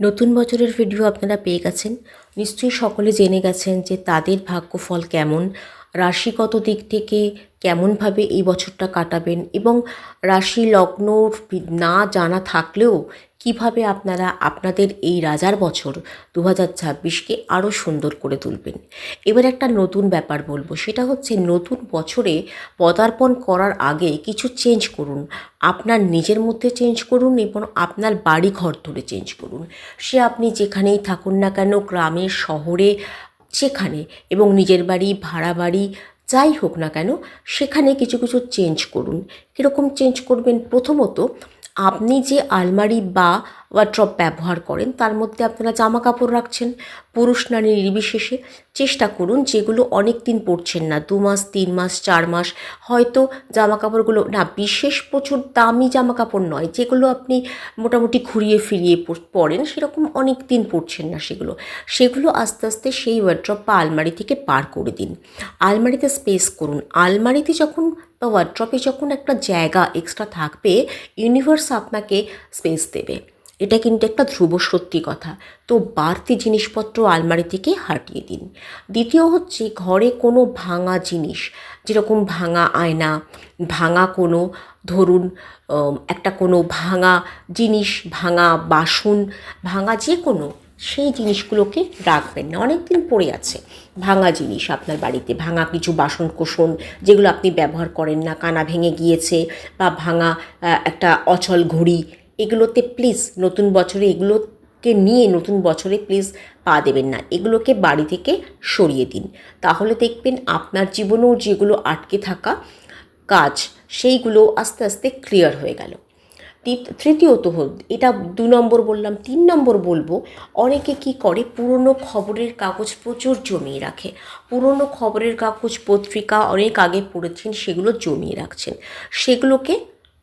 নতুন বছরের ভিডিও আপনারা পেয়ে গেছেন। নিশ্চয়ই সকলে জেনে গেছেন যে তাদের ভাগ্য ফল কেমন। রাশিগত দিক থেকে কেমনভাবে এই বছরটা কাটাবেন এবং রাশি লগ্নর বি- না জানা থাকলেও কীভাবে আপনারা আপনাদের এই রাজার বছর দু হাজার ছাব্বিশকে আরও সুন্দর করে তুলবেন। এবার একটা নতুন ব্যাপার বলব, সেটা হচ্ছে নতুন বছরে পদার্পণ করার আগে কিছু চেঞ্জ করুন। আপনার নিজের মধ্যে চেঞ্জ করুন এবং আপনার বাড়ি ঘর ধরে চেঞ্জ করুন। সে আপনি যেখানেই থাকুন না কেন, গ্রামে, শহরে যেখানে এবং নিজের বাড়ি, ভাড়া বাড়ি, যাই হোক না কেন, সেখানে কিছু কিছু চেঞ্জ করুন। কীরকম চেঞ্জ করবেন? প্রথমত আপনি যে আলমারি বা ওয়ার্ড্রপ ব্যবহার করেন, তার মধ্যে আপনারা জামা কাপড় রাখছেন, পুরুষ নারী নির্বিশেষে, চেষ্টা করুন যেগুলো অনেক দিন পরছেন না, দু মাস, তিন মাস, চার মাস, হয়তো জামা কাপড়গুলো না, বিশেষ প্রচুর দামি জামা কাপড় নয়, যেগুলো আপনি মোটামুটি ঘুরিয়ে ফিরিয়ে পর- পরেন, সেরকম অনেক দিন পরছেন না সেগুলো সেগুলো আস্তে আস্তে সেই ওয়ার্ড্রপ বা আলমারি থেকে পার করে দিন। আলমারিতে স্পেস করুন। আলমারিতে যখন বা ওয়ার্ড্রপে যখন একটা জায়গা এক্সট্রা থাকবে ইউনিভার্স আপনাকে স্পেস দেবে। এটা কিন্তু একটা ধ্রুব সত্যি কথা। তো বাড়তি জিনিসপত্র আলমারি থেকে হাটিয়ে দিন। দ্বিতীয় হচ্ছে ঘরে কোনো ভাঙা জিনিস, যেরকম ভাঙা আয়না, ভাঙা কোনো, ধরুন একটা কোনো ভাঙা জিনিস, ভাঙা বাসন, ভাঙা যে কোনো সেই জিনিসগুলোকে রাখবেন না। অনেক দিন পড়ে আছে। ভাঙা জিনিস আপনার বাড়িতে, ভাঙা কিছু বাসন কোসন যেগুলো আপনি ব্যবহার করেন না, কানা ভেঙে গিয়েছে বা ভাঙা একটা অচল ঘড়ি, এগুলোতে প্লিজ নতুন বছরে এগুলোকে নিয়ে নতুন বছরে প্লিজ পা দেবেন না। এগুলোকে বাড়ি থেকে সরিয়ে দিন। তাহলে দেখবেন আপনার জীবনেও যেগুলো আটকে থাকা কাজ, সেইগুলো আস্তে আস্তে ক্লিয়ার হয়ে গেল। তৃতীয়ত এটা দু নম্বর বললাম, তিন নম্বর বলব, অনেকে কি করে? পুরনো খবরের কাগজ প্রচুর জমিয়ে রাখে। পুরনো খবরের কাগজ পত্রিকা অনেক আগে পড়েছেন, সেগুলো জমিয়ে রাখছেন। সেগুলোকে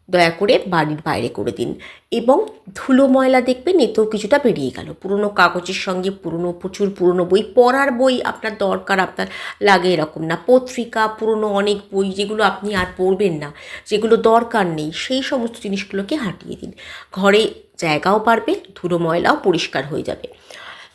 দয়া করে বাড়ির বাইরে করে দিন। এবং ধুলো ময়লা দেখবেন এতেও কিছুটা বেরিয়ে গেল। পুরনো কাগজের সঙ্গে পুরনো প্রচুর পুরনো বই, পড়ার বই আপনার দরকার, আপনার লাগে এরকম না। পত্রিকা, পুরনো অনেক বই যেগুলো আপনি আর পড়বেন না, যেগুলো দরকার নেই, সেই সমস্ত জিনিসগুলোকে হাঁটিয়ে দিন। ঘরে জায়গাও পারবে ধুলো ময়লাও পরিষ্কার হয়ে যাবে।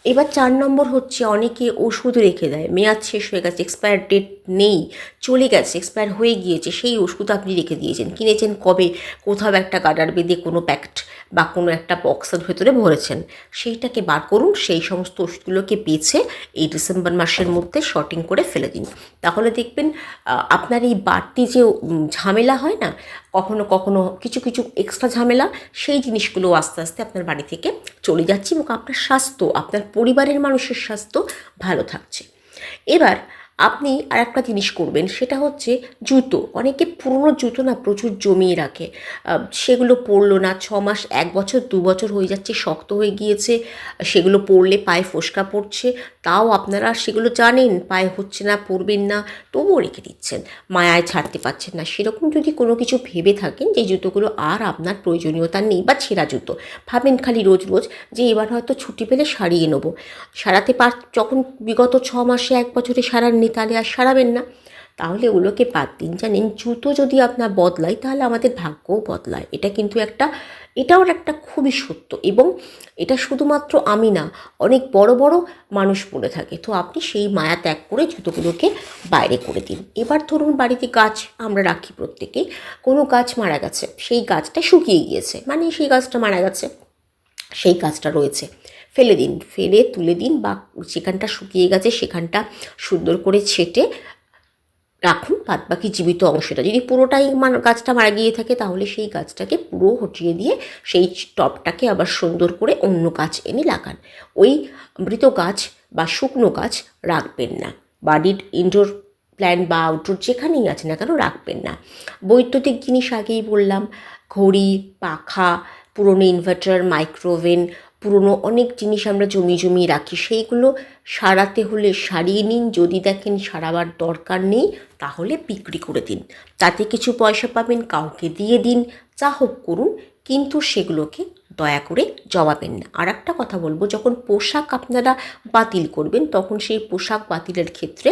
এবার চার নম্বর হচ্ছে অনেকে ওষুধ রেখে দেয়। মেয়াদ শেষ হয়ে গেছে এক্সপায়ার ডেট নেই, চলে গেছে এক্সপায়ার হয়ে গিয়েছে, সেই ওষুধ আপনি রেখে দিয়েছেন। কিনেছেন কবে? কোথাও একটা গাডার বেঁধে কোনো প্যাকেট বা কোনো একটা বক্সের ভেতরে ভরেছেন। সেইটাকে বার করুন, সেই সমস্ত ওষুধগুলোকে বেছে এই ডিসেম্বর মাসের মধ্যে শর্টিং করে ফেলে দিন। তাহলে দেখবেন আপনার এই বাড়তি যে ঝামেলা হয় না কখনো কখনো কিছু কিছু এক্সট্রা ঝামেলা, সেই জিনিসগুলো আস্তে আস্তে আপনার বাড়ি থেকে চলে যাচ্ছে এবং আপনার স্বাস্থ্য, আপনার পরিবারের মানুষের স্বাস্থ্য ভালো থাকছে। এবার আপনি আর একটা জিনিস করবেন, সেটা হচ্ছে জুতো। অনেকে পুরনো জুতো না প্রচুর জমিয়ে রাখে। সেগুলো পরলো না, ছ মাস, এক বছর, দু বছর হয়ে যাচ্ছে, শক্ত হয়ে গিয়েছে, সেগুলো পরলে পায়ে ফোসকা পড়ছে, তাও আপনারা সেগুলো জানেন, পায়ে হচ্ছে না, পরবেন না, তবুও রেখে দিচ্ছেন, মায়ায় ছাড়তে পারছেন না। সেরকম যদি কোনো কিছু ভেবে থাকেন যে জুতোগুলো আর আপনার প্রয়োজনীয়তা নেই বা ছেঁড়া জুতো, ভাবেন খালি রোজ রোজ যে এবার হয়তো ছুটি পেলে সারিয়ে নেব। সারাতে পার, যখন বিগত ছ মাসে এক বছরে সারাননি তাহলে আর সারাবেন না। তাহলে ওগুলোকে বাদ দিন, জানেন? জুতো যদি আপনার বদলায়, তাহলে আমাদের ভাগ্যও বদলায়। এটা কিন্তু একটা, এটাও একটা খুবই সত্য। এবং এটা শুধুমাত্র আমি না, অনেক বড় বড় মানুষ বলে থাকে। তো আপনি সেই মায়া ত্যাগ করে জুতোগুলোকে বাইরে করে দিন। এবার ধরুন বাড়িতে গাছ আমরা রাখি প্রত্যেকে কোনো গাছ মারা গেছে, সেই গাছটা শুকিয়ে গিয়েছে। মানে সেই গাছটা মারা গেছে, সেই গাছটা রয়েছে। ফেলে দিন, ফেলে তুলে দিন বা যেখানটা শুকিয়ে গেছে, সেখানটা সুন্দর করে ছেটে রাখুন বাদ বাকি জীবিত অংশটা। যদি পুরোটাই মান গাছটা মারা গিয়ে থাকে, তাহলে সেই গাছটাকে পুরো হটিয়ে দিয়ে সেই টপটাকে আবার সুন্দর করে অন্য গাছ এনে লাগান। ওই মৃত গাছ বা শুকনো গাছ রাখবেন না। বাড়ির ইনডোর প্ল্যান বা আউটডোর যেখানেই আছে না কেন রাখবেন না। বৈদ্যুতিক জিনিস আগেই বললাম, ঘড়ি, পাখা, পুরনো ইনভার্টার মাইক্রোওভেন পুরনো অনেক জিনিস আমরা জমিয়ে জমিয়ে রাখি, সেইগুলো সারাতে হলে সারিয়ে নিন, যদি দেখেন সারাবার দরকার নেই, তাহলে বিক্রি করে দিন। তাতে কিছু পয়সা পাবেন, কাউকে দিয়ে দিন, যা হোক করুন, কিন্তু সেগুলোকে দয়া করে জমাবেন না। আর একটা কথা বলব, যখন পোশাক আপনারা বাতিল করবেন, তখন সেই পোশাক বাতিলের ক্ষেত্রে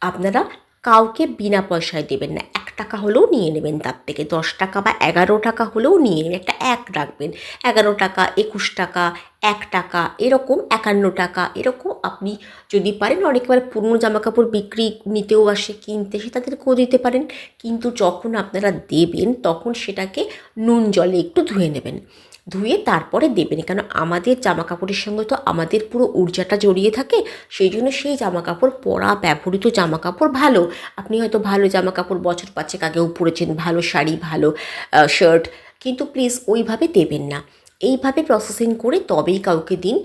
আপনারা কাউকে বিনা পয়সায় দেবেন না। টাকা হলেও নিয়ে নেবেন তার থেকে। দশ টাকা বা এগারো টাকা হলেও নিয়ে নেবেন। একটা এক রাখবেন। এগারো টাকা, একুশ টাকা, এক টাকা, এরকম একান্ন টাকা, এরকম আপনি যদি পারেন অনেকবার পুরনো জামাকাপড় বিক্রি নিতেও আসে, কিনতে সে তাদেরকেও দিতে পারেন। কিন্তু যখন আপনারা দেবেন, তখন সেটাকে নুন জলে একটু ধুয়ে নেবেন। ধুয়ে তারপরে দেবেন। কেন আমাদের জামা কাপড়ের সঙ্গে তো আমাদের পুরো ঊর্জাটা জড়িয়ে থাকে, সেই জন্য সেই জামা কাপড় পরা, ব্যবহৃত জামা কাপড় ভালো। আপনি হয়তো ভালো জামা কাপড় বছর পাঁচেক আগেও পরেছেন, ভালো শাড়ি, ভালো শার্ট কিন্তু প্লিজ ওইভাবে দেবেন না। এইভাবে প্রসেসিং করে তবেই কাউকে দিন।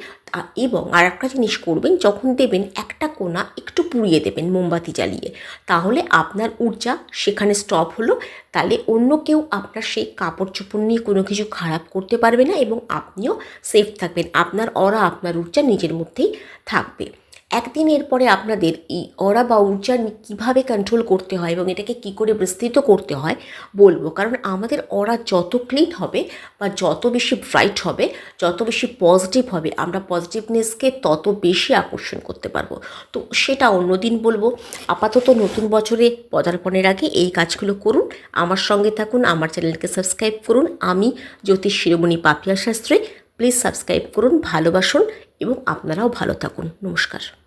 এবং আর একটা জিনিস করবেন, যখন দেবেন একটা কোনা একটু পুড়িয়ে দেবেন মোমবাতি জ্বালিয়ে, তাহলে আপনার ঊর্জা সেখানে স্টপ হলো। তাহলে অন্য কেউ আপনার সেই কাপড় চোপড় নিয়ে কোনো কিছু খারাপ করতে পারবে না এবং আপনিও সেফ থাকবেন। আপনার অরা, আপনার ঊর্জা নিজের মধ্যেই থাকবে। একদিন এরপরে আপনাদের এই অরা বা ঊর্জা কীভাবে কন্ট্রোল করতে হয় এবং এটাকে কি করে বিস্তৃত করতে হয় বলব। কারণ আমাদের অরা যত ক্লিন হবে বা যত বেশি ব্রাইট হবে, যত বেশি পজিটিভ হবে, আমরা পজিটিভনেসকে তত বেশি আকর্ষণ করতে পারব। তো সেটা অন্যদিন বলব। আপাতত নতুন বছরে পদার্পণের আগে এই কাজগুলো করুন। আমার সঙ্গে থাকুন, আমার চ্যানেলকে সাবস্ক্রাইব করুন। আমি জ্যোতিষ শিরোমণি পাপিয়া শাস্ত্রী। প্লিজ সাবস্ক্রাইব করুন, ভালোবাসুন এবং আপনারাও ভালো থাকুন। নমস্কার।